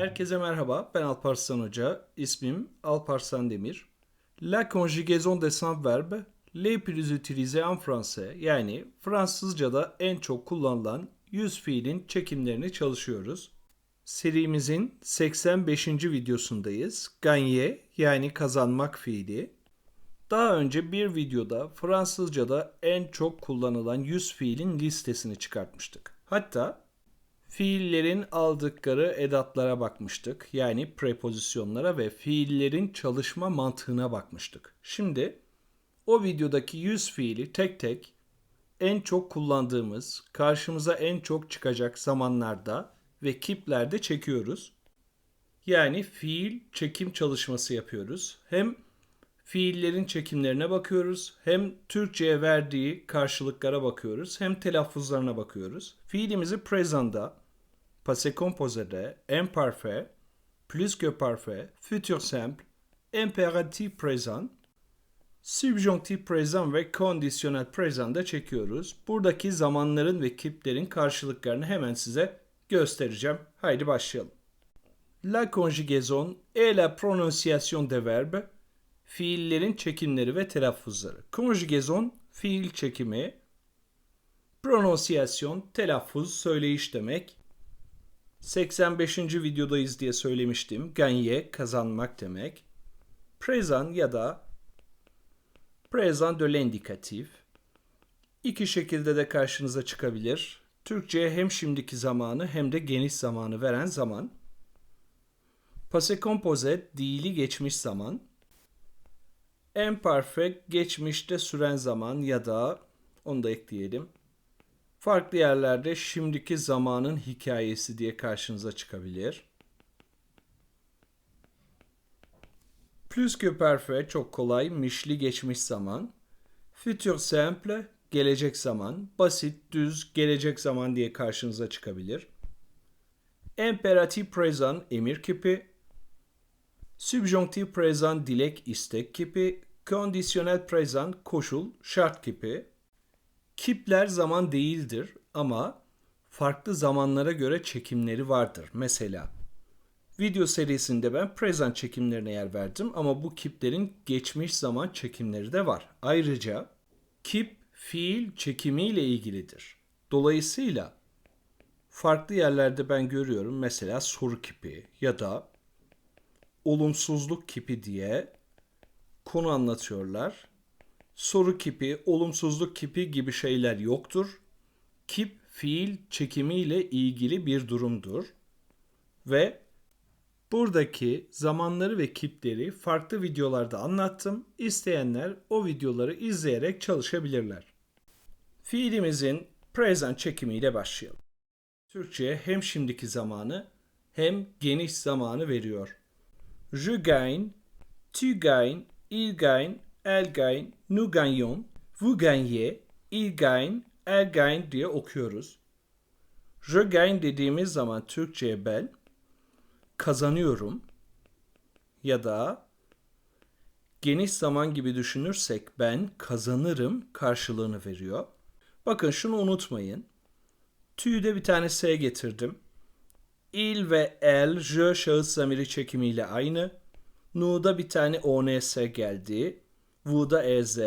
Herkese merhaba, ben Alparslan Hoca. İsmim Alparslan Demir. La conjugaison des cinq verbes les plus utilisés en français yani Fransızca'da en çok kullanılan yüz fiilin çekimlerini çalışıyoruz. Serimizin 85. videosundayız. Gagner yani kazanmak fiili. Daha önce bir videoda Fransızca'da en çok kullanılan yüz fiilin listesini çıkartmıştık. Hatta fiillerin aldıkları edatlara bakmıştık. Yani prepozisyonlara ve fiillerin çalışma mantığına bakmıştık. Şimdi o videodaki yüz fiili tek tek en çok kullandığımız, karşımıza en çok çıkacak zamanlarda ve kiplerde çekiyoruz. Yani fiil çekim çalışması yapıyoruz. Hem fiillerin çekimlerine bakıyoruz, hem Türkçe'ye verdiği karşılıklara bakıyoruz, hem telaffuzlarına bakıyoruz. Fiilimizi present'da, passé composé'de, imparfait, plus que parfait, futur simple, impératif présent, subjonctif présent ve conditionnel présent'da çekiyoruz. Buradaki zamanların ve kiplerin karşılıklarını hemen size göstereceğim. Haydi başlayalım. La conjugaison et la prononciation des verbes fiillerin çekimleri ve telaffuzları. Conjugaison fiil çekimi, prononciation telaffuz söyleyiş demek. 85. videodayız diye söylemiştim. Gagner kazanmak demek. Présent ya da présent de l'indikatif. İki şekilde de karşınıza çıkabilir. Türkçe'ye hem şimdiki zamanı hem de geniş zamanı veren zaman. Passé composé dili geçmiş zaman. Imperfect geçmişte süren zaman ya da onu da ekleyelim. Farklı yerlerde şimdiki zamanın hikayesi diye karşınıza çıkabilir. Plus que parfait çok kolay, mişli geçmiş zaman. Futur simple gelecek zaman, basit, düz, gelecek zaman diye karşınıza çıkabilir. Imperatif present emir kipi, Subjonctif present dilek istek kipi, kondisyonel present koşul şart kipi. Kipler zaman değildir ama farklı zamanlara göre çekimleri vardır. Mesela video serisinde ben present çekimlerine yer verdim ama bu kiplerin geçmiş zaman çekimleri de var. Ayrıca kip fiil çekimiyle ilgilidir. Dolayısıyla farklı yerlerde ben görüyorum mesela soru kipi ya da olumsuzluk kipi diye konu anlatıyorlar. Soru kipi, olumsuzluk kipi gibi şeyler yoktur. Kip fiil çekimiyle ilgili bir durumdur. Ve buradaki zamanları ve kipleri farklı videolarda anlattım. İsteyenler o videoları izleyerek çalışabilirler. Fiilimizin present çekimiyle başlayalım. Türkçe'ye hem şimdiki zamanı hem geniş zamanı veriyor. Je gagne, tu gagne, vous gagnez, il gagne, elle gagne diye okuyoruz. Gagne dediğimiz zaman Türkçe'ye ben kazanıyorum ya da geniş zaman gibi düşünürsek ben kazanırım karşılığını veriyor. Bakın şunu unutmayın. Tüyde bir tane S getirdim. Il ve el, je şahıs zamiri çekimiyle aynı. Nu'da bir tane ONS geldi. Vu'da EZ.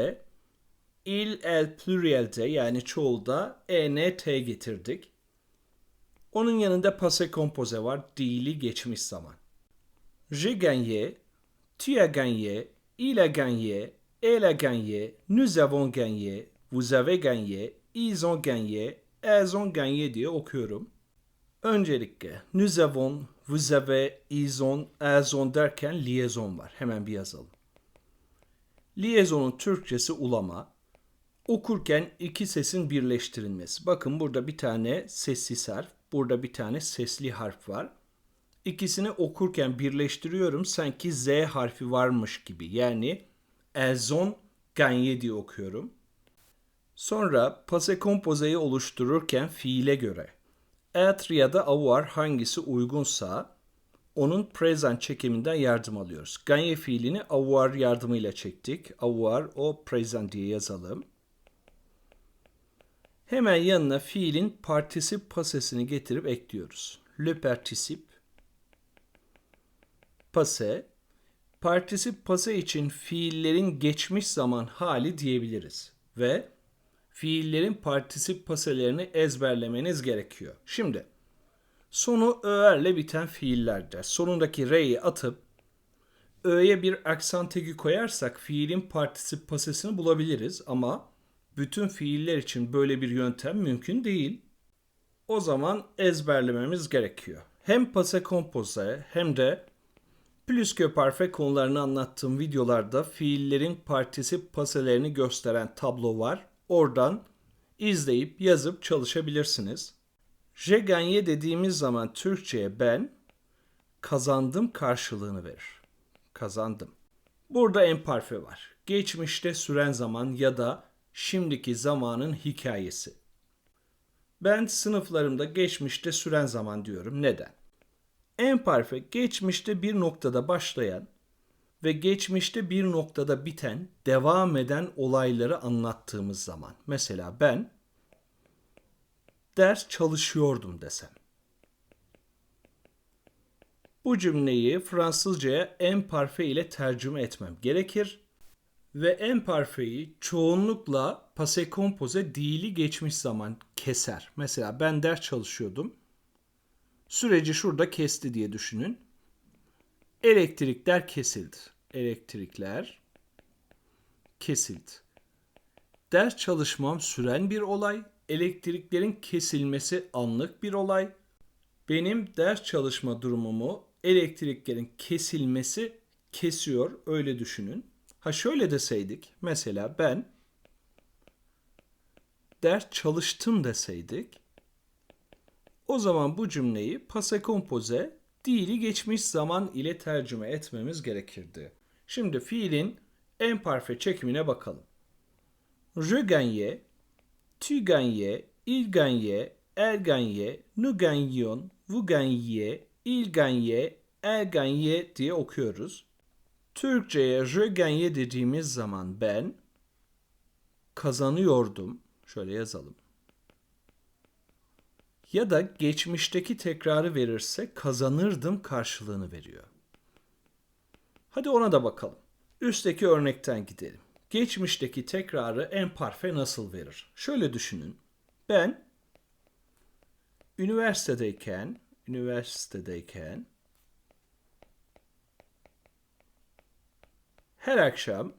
Il, el plurielde yani çoğulda ENT getirdik. Onun yanında passé composé var. Dili geçmiş zaman. J'ai gagné, tu as gagné, il a gagné, elle a gagné, nous avons gagné, vous avez gagné, ils ont gagné, elles ont gagné diye okuyorum. Öncelikle nous avons, vous avez, ils ont, elles ont derken liaison var. Hemen bir yazalım. Liaison'un Türkçesi ulama. Okurken iki sesin birleştirilmesi. Bakın burada bir tane sessiz harf, burada bir tane sesli harf var. İkisini okurken birleştiriyorum sanki Z harfi varmış gibi. Yani ont gagné diye okuyorum. Sonra passé composé'yi oluştururken fiile göre être ya da avoir hangisi uygunsa onun present çekiminden yardım alıyoruz. Gagné fiilini avoir yardımıyla çektik. Avoir o present diye yazalım. Hemen yanına fiilin partisip pasesini getirip ekliyoruz. Le particip pase, partisip pase için fiillerin geçmiş zaman hali diyebiliriz. Ve fiillerin partisip paselerini ezberlemeniz gerekiyor. Şimdi sonu ö'erle biten fiillerde sonundaki re'yi atıp ö'ye bir aksan teki koyarsak fiilin partisip pasesini bulabiliriz ama bütün fiiller için böyle bir yöntem mümkün değil. O zaman ezberlememiz gerekiyor. Hem pase kompoze hem de plus que parfait konularını anlattığım videolarda fiillerin partisip paselerini gösteren tablo var. Oradan izleyip yazıp çalışabilirsiniz. Je dediğimiz zaman Türkçe'ye ben kazandım karşılığını verir. Kazandım. Burada emparfe var. Geçmişte süren zaman ya da şimdiki zamanın hikayesi. Ben sınıflarımda geçmişte süren zaman diyorum. Neden? Emparfe geçmişte bir noktada başlayan ve geçmişte bir noktada biten, devam eden olayları anlattığımız zaman. Mesela ben ders çalışıyordum desem. Bu cümleyi Fransızcaya emparfe ile tercüme etmem gerekir ve emparfeyi çoğunlukla passé composé dili geçmiş zaman keser. Mesela ben ders çalışıyordum. Süreci şurada kesti diye düşünün. Elektrikler kesildi. Elektrikler kesildi. Ders çalışmam süren bir olay. Elektriklerin kesilmesi anlık bir olay. Benim ders çalışma durumumu elektriklerin kesilmesi kesiyor. Öyle düşünün. Ha şöyle deseydik. Mesela ben ders çalıştım deseydik. O zaman bu cümleyi passé composé dili geçmiş zaman ile tercüme etmemiz gerekirdi. Şimdi fiilin emparfe çekimine bakalım. Je gagnais, tu gagnais, il gagnait, elle gagnait, nous gagnions, vous gagniez, il gagnait, elle gagnait diye okuyoruz. Türkçe'ye je gagnais dediğimiz zaman ben kazanıyordum. Şöyle yazalım. Ya da geçmişteki tekrarı verirse kazanırdım karşılığını veriyor. Hadi ona da bakalım. Üstteki örnekten gidelim. Geçmişteki tekrarı emparfe nasıl verir? Şöyle düşünün. Ben üniversitedeyken, üniversitedeyken her akşam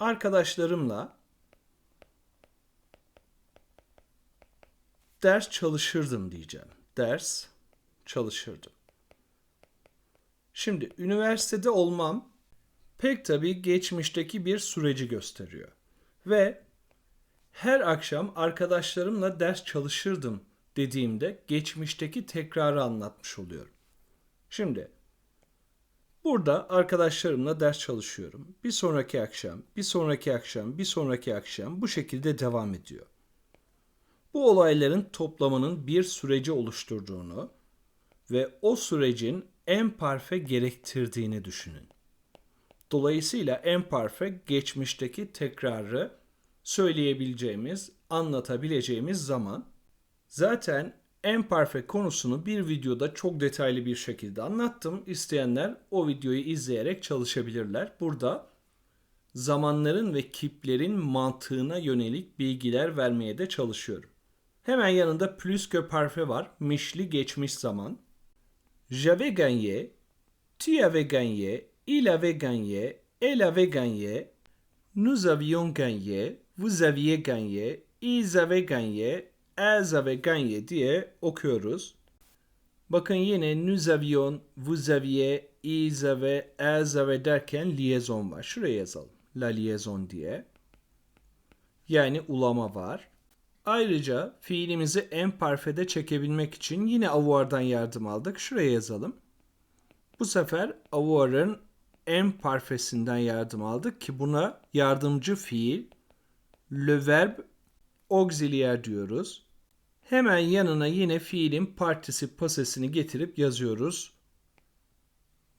arkadaşlarımla ders çalışırdım diyeceğim. Ders çalışırdım. Şimdi üniversitede olmam pek tabii geçmişteki bir süreci gösteriyor. Ve her akşam arkadaşlarımla ders çalışırdım dediğimde geçmişteki tekrarı anlatmış oluyorum. Şimdi burada arkadaşlarımla ders çalışıyorum. Bir sonraki akşam, bir sonraki akşam, bir sonraki akşam bu şekilde devam ediyor. Bu olayların toplamının bir süreci oluşturduğunu ve o sürecin emparfe gerektirdiğini düşünün. Dolayısıyla emparfe geçmişteki tekrarı söyleyebileceğimiz, anlatabileceğimiz zaman zaten emparfe konusunu bir videoda çok detaylı bir şekilde anlattım. İsteyenler o videoyu izleyerek çalışabilirler. Burada zamanların ve kiplerin mantığına yönelik bilgiler vermeye de çalışıyorum. Hemen yanında plus que parfait var. Mişli geçmiş zaman. J'avais gagné, tu avais gagné, il avait gagné, elle avait gagné, nous avions gagné, vous aviez gagné, ils avaient gagné, elles avaient gagné diye okuyoruz. Bakın yine nous avions, vous aviez, ils avaient, elles avaient derken liaison var. Şuraya yazalım. La liaison diye. Yani ulama var. Ayrıca fiilimizi en parfede çekebilmek için yine avuardan yardım aldık. Şuraya yazalım. Bu sefer avuarın en parfesinden yardım aldık ki buna yardımcı fiil le verb auxiliaire diyoruz. Hemen yanına yine fiilin partisip pasesini getirip yazıyoruz.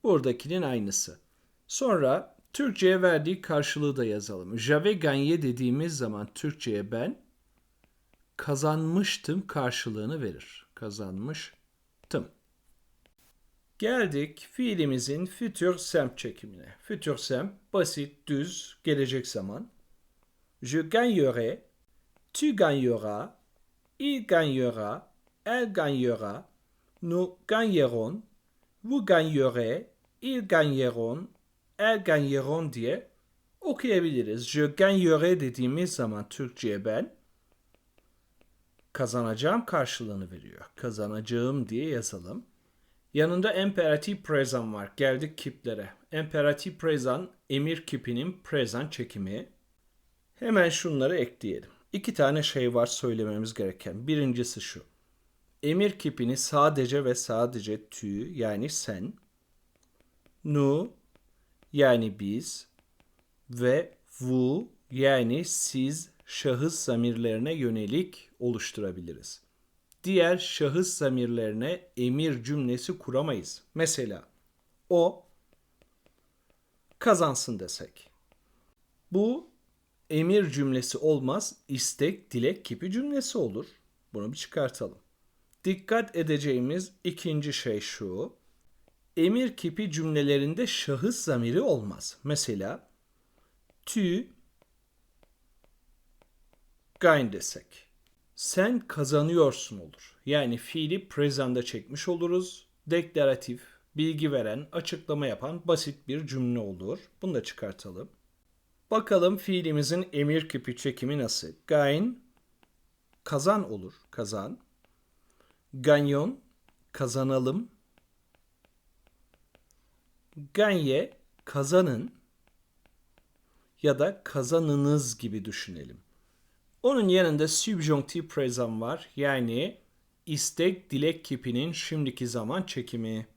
Buradakinin aynısı. Sonra Türkçe'ye verdiği karşılığı da yazalım. J'avais gagné dediğimiz zaman Türkçe'ye ben kazanmıştım karşılığını verir. Kazanmıştım. Geldik fiilimizin futur simple çekimine. Futur simple basit, düz, gelecek zaman. Je gagnerai, tu gagneras, il gagnera, elle gagnera, nous gagnerons, vous gagnerez, ils gagneront, elles gagneront diye okuyabiliriz. Je gagnerai dediğimiz zaman Türkçe'ye ben kazanacağım karşılığını veriyor. Kazanacağım diye yazalım. Yanında imperatif present var. Geldik kiplere. Imperatif present emir kipinin present çekimi. Hemen şunları ekleyelim. İki tane şey var söylememiz gereken. Birincisi şu. Emir kipini sadece ve sadece tu yani sen, nu yani biz ve vous yani siz şahıs zamirlerine yönelik oluşturabiliriz. Diğer şahıs zamirlerine emir cümlesi kuramayız. Mesela o kazansın desek. Bu emir cümlesi olmaz, istek, dilek gibi cümlesi olur. Bunu bir çıkartalım. Dikkat edeceğimiz ikinci şey şu. Emir kipi cümlelerinde şahıs zamiri olmaz. Mesela tu gain desek. Sen kazanıyorsun olur. Yani fiili present'da çekmiş oluruz. Deklaratif, bilgi veren, açıklama yapan basit bir cümle olur. Bunu da çıkartalım. Bakalım fiilimizin emir kipi çekimi nasıl? Gain kazan olur. Kazan. Ganyon kazanalım. Ganye kazanın ya da kazanınız gibi düşünelim. Onun yanında subjunctive present var. Yani istek dilek kipinin şimdiki zaman çekimi.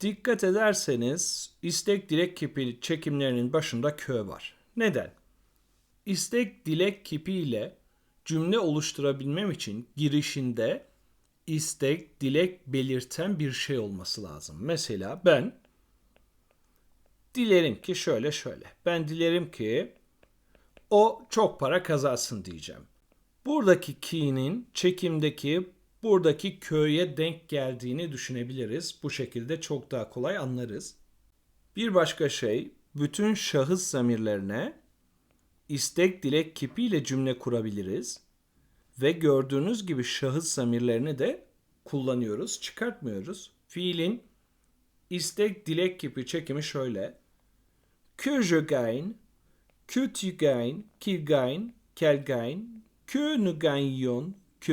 Dikkat ederseniz istek dilek kipi çekimlerinin başında kö var. Neden? İstek dilek kipi ile cümle oluşturabilmem için girişinde istek, dilek belirten bir şey olması lazım. Mesela ben dilerim ki şöyle şöyle. Ben dilerim ki o çok para kazansın diyeceğim. Buradaki ki'nin çekimdeki buradaki köye denk geldiğini düşünebiliriz. Bu şekilde çok daha kolay anlarız. Bir başka şey bütün şahıs zamirlerine istek dilek kipiyle cümle kurabiliriz. Ve gördüğünüz gibi şahıs zamirlerini de kullanıyoruz, çıkartmıyoruz. Fiilin istek dilek kipi çekimi şöyle. Que je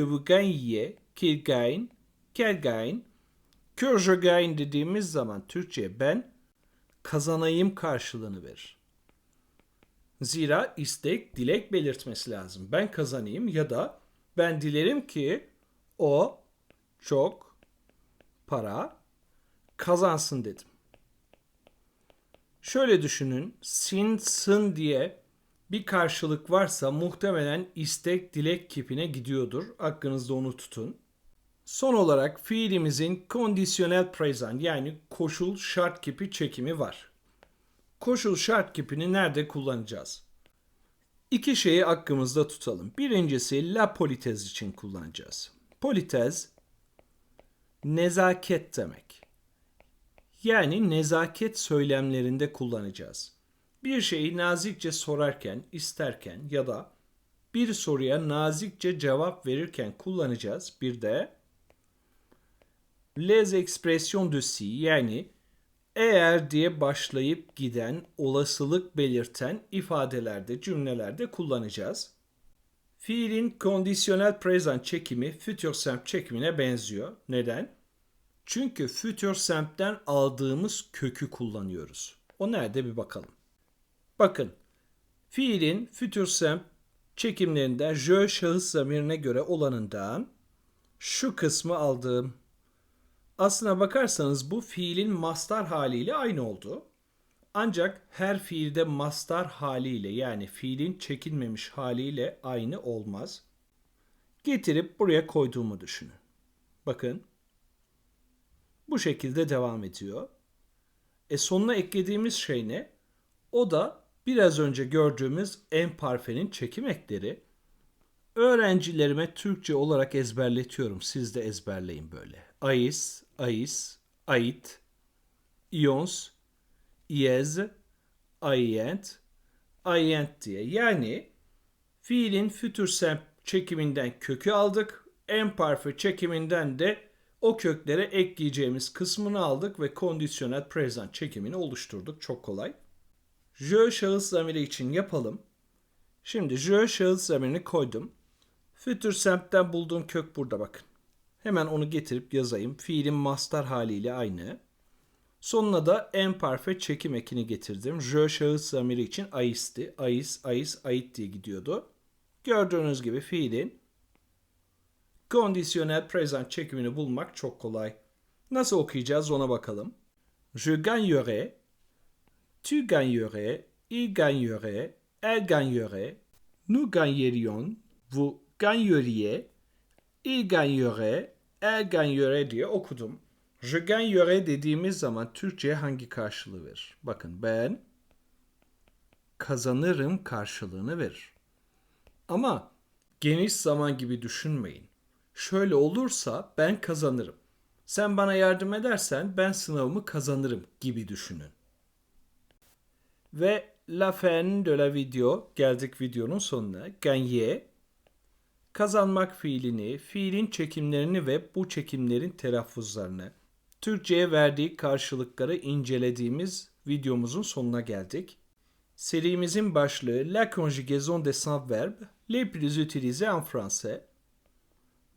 gagnez, qu'il gagne, qu'elle gagne. Que je gagne dediğimiz zaman Türkçe ben kazanayım karşılığını verir. Zira istek, dilek belirtmesi lazım. Ben kazanayım ya da ben dilerim ki o çok para kazansın dedim. Şöyle düşünün, sin, sın diye bir karşılık varsa muhtemelen istek, dilek kipine gidiyordur. Aklınızda onu tutun. Son olarak fiilimizin kondisyonel present yani koşul şart kipi çekimi var. Koşul şart kipini nerede kullanacağız? İki şeyi aklımızda tutalım. Birincisi la politez için kullanacağız. Politez nezaket demek. Yani nezaket söylemlerinde kullanacağız. Bir şeyi nazikçe sorarken, isterken ya da bir soruya nazikçe cevap verirken kullanacağız. Bir de les expressions de si yani eğer diye başlayıp giden olasılık belirten ifadelerde, cümlelerde kullanacağız. Fiilin kondisyonel present çekimi future simple çekimine benziyor. Neden? Çünkü future simple'den aldığımız kökü kullanıyoruz. O nerede bir bakalım. Bakın, fiilin future simple çekimlerinden je şahıs zamirine göre olanından şu kısmı aldığım Aslına bakarsanız bu fiilin mastar haliyle aynı oldu. Ancak her fiilde mastar haliyle yani fiilin çekilmemiş haliyle aynı olmaz. Getirip buraya koyduğumu düşünün. Bakın. Bu şekilde devam ediyor. E sonuna eklediğimiz şey ne? O da biraz önce gördüğümüz en parfenin çekim ekleri. Öğrencilerime Türkçe olarak ezberletiyorum. Siz de ezberleyin böyle. Ais, ais, ait, ions, iez, aient, aient diye. Yani fiilin simple çekiminden kökü aldık. Imperfect çekiminden de o köklere ekleyeceğimiz kısmını aldık ve conditional present çekimini oluşturduk. Çok kolay. Je şahıs zamiri için yapalım. Şimdi je şahıs zamirini koydum. Future simple'den bulduğum kök burada bakın. Hemen onu getirip yazayım. Fiilin master haliyle aynı. Sonuna da imperfect çekim ekini getirdim. Je şahıs zamiri için ais'ti. Ais, ais, ait diye gidiyordu. Gördüğünüz gibi fiilin conditional present çekimini bulmak çok kolay. Nasıl okuyacağız ona bakalım. Je gagnerai, tu gagnerais, il gagnerait, elle gagnerait, nous gagnerions, vous gagneriez, il gagnerait, elle gagnerait diye okudum. Je gagnerai dediğimiz zaman Türkçe'ye hangi karşılığı verir? Bakın ben kazanırım karşılığını verir. Ama geniş zaman gibi düşünmeyin. Şöyle olursa ben kazanırım. Sen bana yardım edersen ben sınavımı kazanırım gibi düşünün. Ve la fin de la video geldik videonun sonuna. Gagner kazanmak fiilini, fiilin çekimlerini ve bu çekimlerin telaffuzlarını, Türkçe'ye verdiği karşılıkları incelediğimiz videomuzun sonuna geldik. Serimizin başlığı La conjugaison des sans verbes les plus utilisés en français.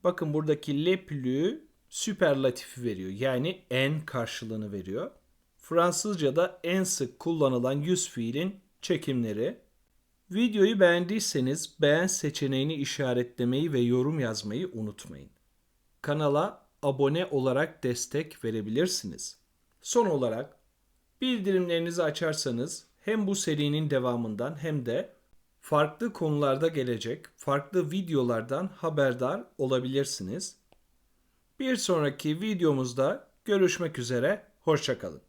Bakın buradaki le plus süperlatifi veriyor. Yani en karşılığını veriyor. Fransızca'da en sık kullanılan yüz fiilin çekimleri. Videoyu beğendiyseniz beğen seçeneğini işaretlemeyi ve yorum yazmayı unutmayın. Kanala abone olarak destek verebilirsiniz. Son olarak bildirimlerinizi açarsanız hem bu serinin devamından hem de farklı konularda gelecek farklı videolardan haberdar olabilirsiniz. Bir sonraki videomuzda görüşmek üzere, hoşçakalın.